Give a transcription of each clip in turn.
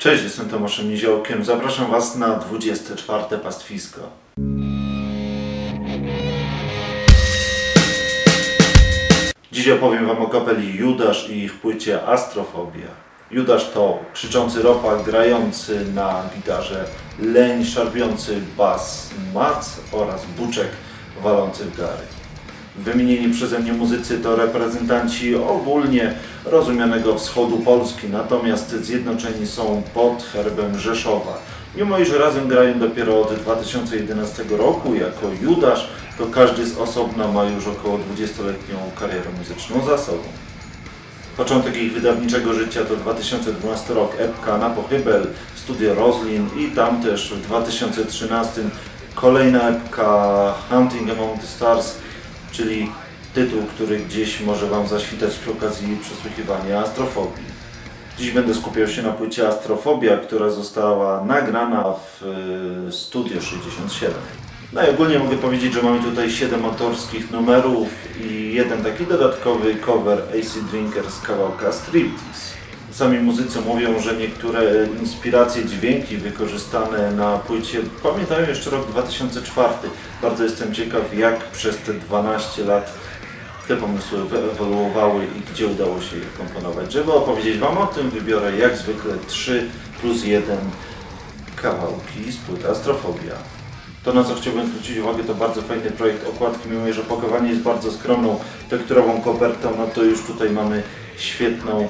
Cześć, jestem Tomaszem Niziołkiem. Zapraszam Was na 24. pastwisko. Dziś opowiem Wam o kapeli Judasz i ich płycie Astrofobia. Judasz to krzyczący ropak grający na gitarze, leń szarpiący bas mac oraz buczek walący w gary. Wymienieni przeze mnie muzycy to reprezentanci ogólnie rozumianego wschodu Polski, natomiast zjednoczeni są pod herbem Rzeszowa. Mimo iż razem grają dopiero od 2011 roku jako Judasz, to każdy z osobna ma już około 20-letnią karierę muzyczną za sobą. Początek ich wydawniczego życia to 2012 rok, epka na pochybel, studio Roslin i tam też w 2013 kolejna epka Hunting Among the Stars, czyli tytuł, który gdzieś może Wam zaświtać przy okazji przesłuchiwania astrofobii. Dziś będę skupiał się na płycie Astrofobia, która została nagrana w y, Studio 67. No i ogólnie mogę powiedzieć, że mamy tutaj 7 autorskich numerów i jeden taki dodatkowy cover AC Drinker z kawałka Striptease. Sami muzycy mówią, że niektóre inspiracje, dźwięki wykorzystane na płycie pamiętają jeszcze rok 2004. Bardzo jestem ciekaw, jak przez te 12 lat te pomysły wyewoluowały i gdzie udało się je komponować. Żeby opowiedzieć Wam o tym, wybiorę jak zwykle 3 plus 1 kawałki z płyty Astrofobia. To na co chciałbym zwrócić uwagę to bardzo fajny projekt okładki, mimo że opakowanie jest bardzo skromną tekturową kopertą, no to już tutaj mamy świetną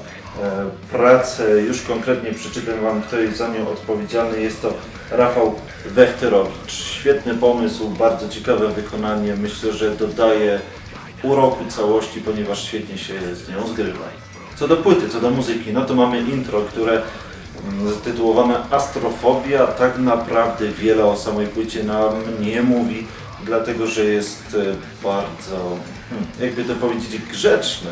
pracę. Już konkretnie przeczytam Wam kto jest za nią odpowiedzialny. Jest to Rafał Wechterowicz. Świetny pomysł, bardzo ciekawe wykonanie. Myślę, że dodaje uroku całości, ponieważ świetnie się z nią zgrywa. Co do płyty, co do muzyki, no to mamy intro, które mm, zatytułowane Astrofobia. Tak naprawdę wiele o samej płycie nam nie mówi, dlatego że jest e, bardzo, hmm, jakby to powiedzieć, grzeczne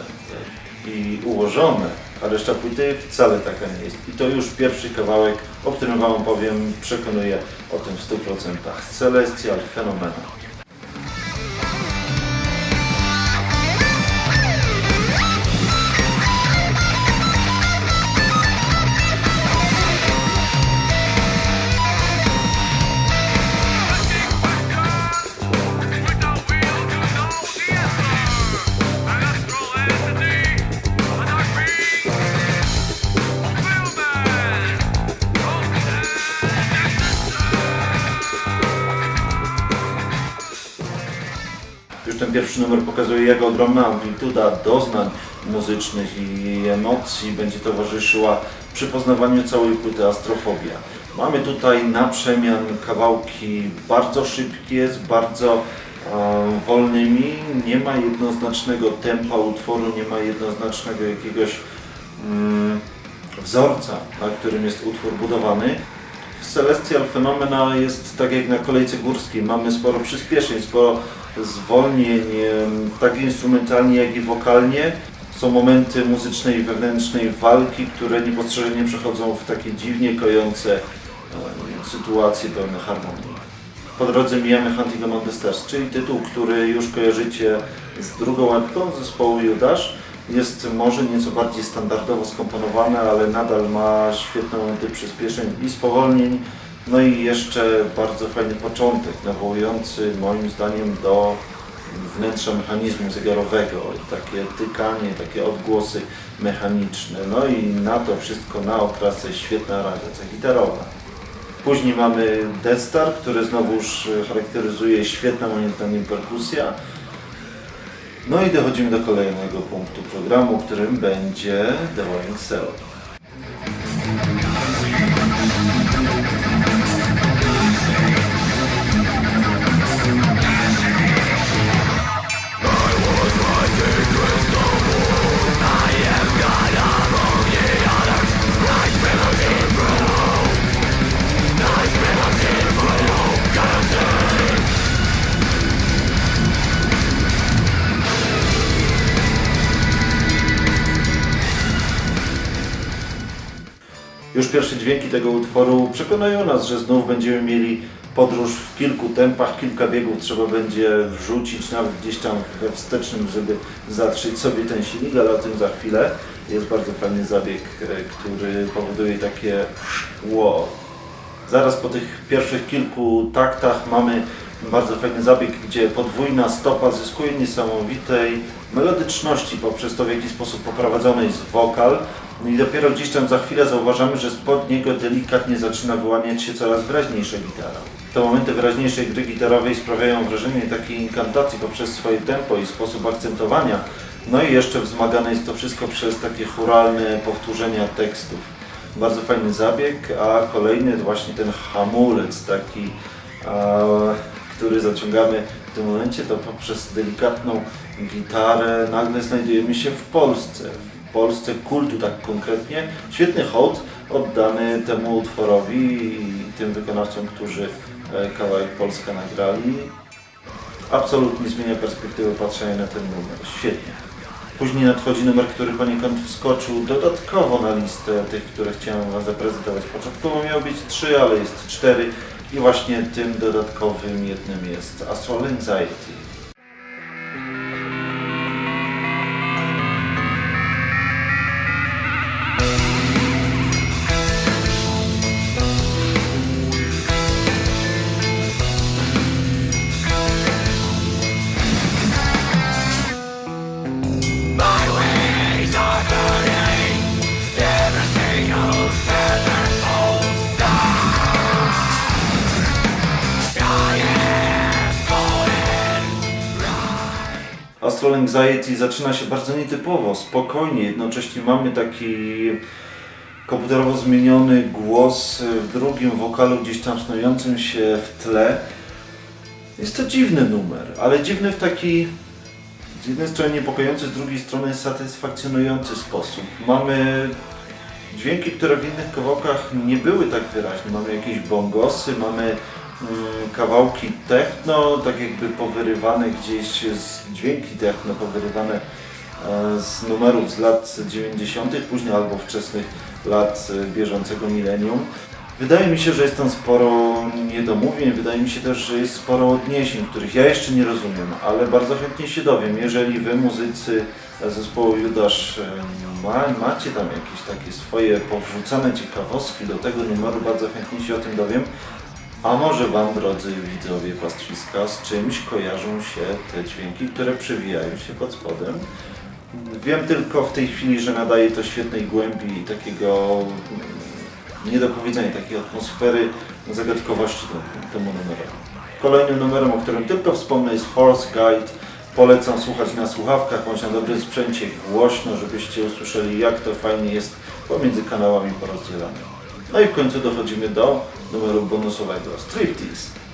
i ułożone, a reszta płyty wcale taka nie jest. I to już pierwszy kawałek, o którym Wam powiem, przekonuje o tym w 100%. Celestial Phenomena. Pierwszy numer pokazuje, jak ogromna amplituda doznań muzycznych i emocji będzie towarzyszyła przy poznawaniu całej płyty Astrofobia. Mamy tutaj na przemian kawałki bardzo szybkie, z bardzo e, wolnymi, nie ma jednoznacznego tempa utworu, nie ma jednoznacznego jakiegoś mm, wzorca, na którym jest utwór budowany. Celestial Phenomena jest tak jak na kolejce górskiej. Mamy sporo przyspieszeń, sporo zwolnień, tak instrumentalnie, jak i wokalnie. Są momenty muzycznej, wewnętrznej walki, które niepostrzeżenie przechodzą w takie dziwnie kojące sytuacje pełne harmonii. Po drodze mijamy Hunting Among the Stars, czyli tytuł, który już kojarzycie z drugą epką zespołu Judasz. Jest może nieco bardziej standardowo skomponowane, ale nadal ma świetne momenty przyspieszeń i spowolnień. No i jeszcze bardzo fajny początek, nawołujący moim zdaniem do wnętrza mechanizmu zegarowego. Takie tykanie, takie odgłosy mechaniczne. No i na to wszystko na okrasę świetna realizacja gitarowa. Później mamy Death Star, który znowuż charakteryzuje świetna moim zdaniem perkusja. No i dochodzimy do kolejnego punktu programu, którym będzie The Rolling Cell. Już pierwsze dźwięki tego utworu przekonują nas, że znów będziemy mieli podróż w kilku tempach, kilka biegów trzeba będzie wrzucić nawet gdzieś tam we wstecznym, żeby zatrzeć sobie ten silnik, ale o tym za chwilę. jest bardzo fajny zabieg, e, który powoduje takie szkło. Zaraz po tych pierwszych kilku taktach mamy bardzo fajny zabieg, gdzie podwójna stopa zyskuje niesamowitej melodyczności poprzez to, w jaki sposób poprowadzony jest wokal. I dopiero gdzieś tam za chwilę zauważamy, że spod niego delikatnie zaczyna wyłaniać się coraz wyraźniejsza gitara. Te momenty wyraźniejszej gry gitarowej sprawiają wrażenie takiej inkantacji poprzez swoje tempo i sposób akcentowania. No i jeszcze wzmagane jest to wszystko przez takie churalne powtórzenia tekstów. Bardzo fajny zabieg, a kolejny właśnie ten hamulec taki, a, który zaciągamy w tym momencie, to poprzez delikatną gitarę nagle znajdujemy się w Polsce. Polsce kultu tak konkretnie. Świetny hołd oddany temu utworowi i tym wykonawcom, którzy e, kawałek Polska nagrali. Absolutnie zmienia perspektywę patrzenia na ten numer. Świetnie. Później nadchodzi numer, który poniekąd wskoczył dodatkowo na listę tych, które chciałem Wam zaprezentować. Początkowo miało być trzy, ale jest cztery i właśnie tym dodatkowym jednym jest Astral Anxiety. Astral Anxiety zaczyna się bardzo nietypowo, spokojnie, jednocześnie mamy taki komputerowo zmieniony głos w drugim wokalu gdzieś tam snującym się w tle. Jest to dziwny numer, ale dziwny w taki z jednej strony niepokojący, z drugiej strony satysfakcjonujący sposób. Mamy dźwięki, które w innych kawałkach nie były tak wyraźne. Mamy jakieś bongosy, mamy kawałki techno, tak jakby powyrywane gdzieś z dźwięki techno, powyrywane e, z numerów z lat 90., później albo wczesnych lat e, bieżącego milenium. Wydaje mi się, że jest tam sporo niedomówień, wydaje mi się też, że jest sporo odniesień, których ja jeszcze nie rozumiem, ale bardzo chętnie się dowiem. Jeżeli Wy, muzycy zespołu Judasz, e, ma, macie tam jakieś takie swoje powrzucane ciekawostki do tego numeru, bardzo chętnie się o tym dowiem. A może Wam, drodzy widzowie pastwiska, z czymś kojarzą się te dźwięki, które przewijają się pod spodem? Wiem tylko w tej chwili, że nadaje to świetnej głębi i takiego mm, niedopowiedzenia, takiej atmosfery zagadkowości temu, numerowi. Kolejnym numerem, o którym tylko wspomnę jest Force Guide. Polecam słuchać na słuchawkach bądź na dobrym sprzęcie głośno, żebyście usłyszeli jak to fajnie jest pomiędzy kanałami porozdzielane. No i w końcu dochodzimy do numeru bonusowego Striptease.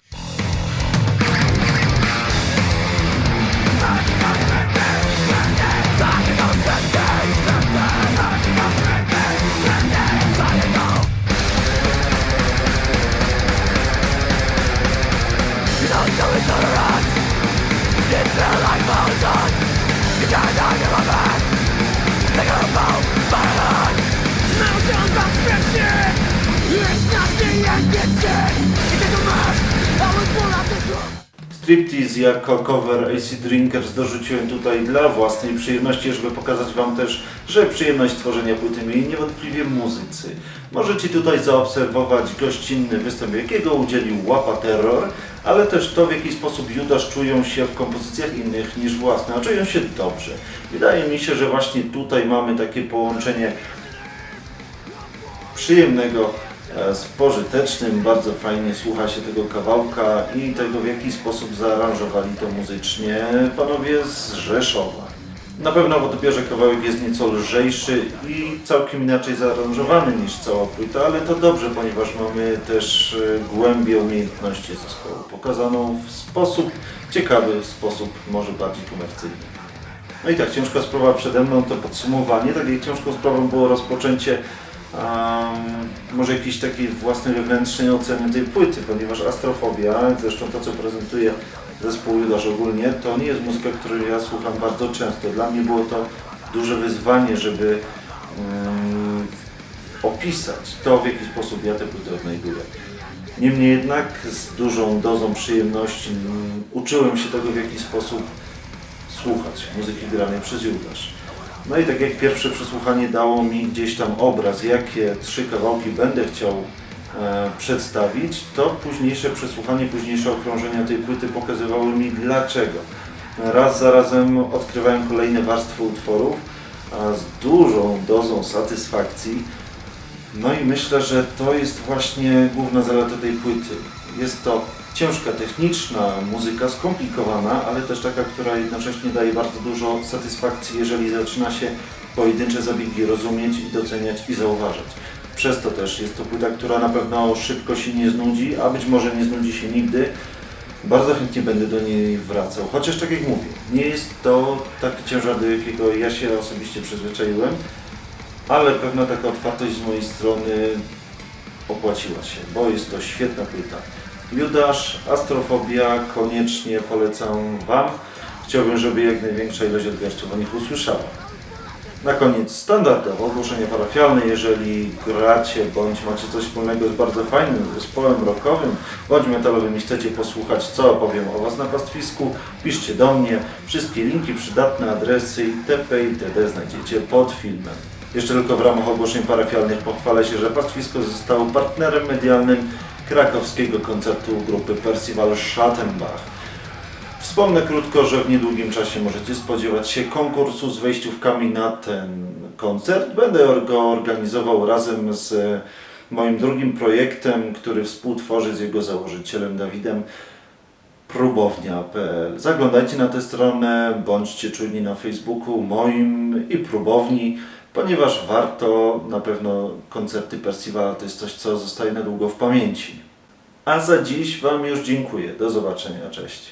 Striptease jako cover AC Drinkers dorzuciłem tutaj dla własnej przyjemności, żeby pokazać Wam też, że przyjemność tworzenia płyty mieli niewątpliwie muzycy. Możecie tutaj zaobserwować gościnny występ, jakiego udzielił Łapa Terror, ale też to, w jaki sposób Judasz czują się w kompozycjach innych niż własne, a czują się dobrze. Wydaje mi się, że właśnie tutaj mamy takie połączenie przyjemnego z pożytecznym. Bardzo fajnie słucha się tego kawałka i tego w jaki sposób zaaranżowali to muzycznie panowie z Rzeszowa. Na pewno w odbiorze kawałek jest nieco lżejszy i całkiem inaczej zaaranżowany niż cała płyta, ale to dobrze, ponieważ mamy też e, głębię umiejętności zespołu, pokazaną w sposób ciekawy, w sposób może bardziej komercyjny. No i tak, ciężka sprawa przede mną to podsumowanie. Tak jak ciężką sprawą było rozpoczęcie um, może jakiejś takiej własnej wewnętrznej oceny tej płyty, ponieważ astrofobia, zresztą to co prezentuje zespół Judasz ogólnie, to nie jest muzyka, której ja słucham bardzo często. Dla mnie było to duże wyzwanie, żeby um, opisać to, w jaki sposób ja tę płytę odnajduję. Niemniej jednak z dużą dozą przyjemności mm, uczyłem się tego, w jaki sposób słuchać muzyki granej przez Judasz. No i tak jak pierwsze przesłuchanie dało mi gdzieś tam obraz, jakie trzy kawałki będę chciał e, przedstawić, to późniejsze przesłuchanie, późniejsze okrążenia tej płyty pokazywały mi dlaczego. Raz za razem odkrywałem kolejne warstwy utworów, z dużą dozą satysfakcji. No i myślę, że to jest właśnie główna zaleta tej płyty. Jest to ciężka, techniczna muzyka, skomplikowana, ale też taka, która jednocześnie daje bardzo dużo satysfakcji, jeżeli zaczyna się pojedyncze zabiegi rozumieć i doceniać i zauważać. Przez to też jest to płyta, która na pewno szybko się nie znudzi, a być może nie znudzi się nigdy. Bardzo chętnie będę do niej wracał, chociaż tak jak mówię, nie jest to taki ciężar, do jakiego ja się osobiście przyzwyczaiłem, ale pewna taka otwartość z mojej strony opłaciła się, bo jest to świetna płyta. Judasz, Astrofobia, koniecznie polecam Wam. Chciałbym, żeby jak największa ilość odbiorców o nich usłyszała. Na koniec standardowo ogłoszenie parafialne, jeżeli gracie bądź macie coś wspólnego z bardzo fajnym zespołem rockowym bądź metalowym i chcecie posłuchać co opowiem o Was na pastwisku, piszcie do mnie. Wszystkie linki, przydatne adresy itp. itd. znajdziecie pod filmem. Jeszcze tylko w ramach ogłoszeń parafialnych pochwalę się, że pastwisko zostało partnerem medialnym krakowskiego koncertu grupy Percival Schattenbach. Wspomnę krótko, że w niedługim czasie możecie spodziewać się konkursu z wejściówkami na ten koncert. Będę go organizował razem z moim drugim projektem, który współtworzy z jego założycielem Dawidem próbownia.pl. Zaglądajcie na tę stronę, bądźcie czujni na Facebooku moim i próbowni, ponieważ warto, na pewno koncerty Percivala to jest coś, co zostaje na długo w pamięci. A za dziś Wam już dziękuję. Do zobaczenia, cześć.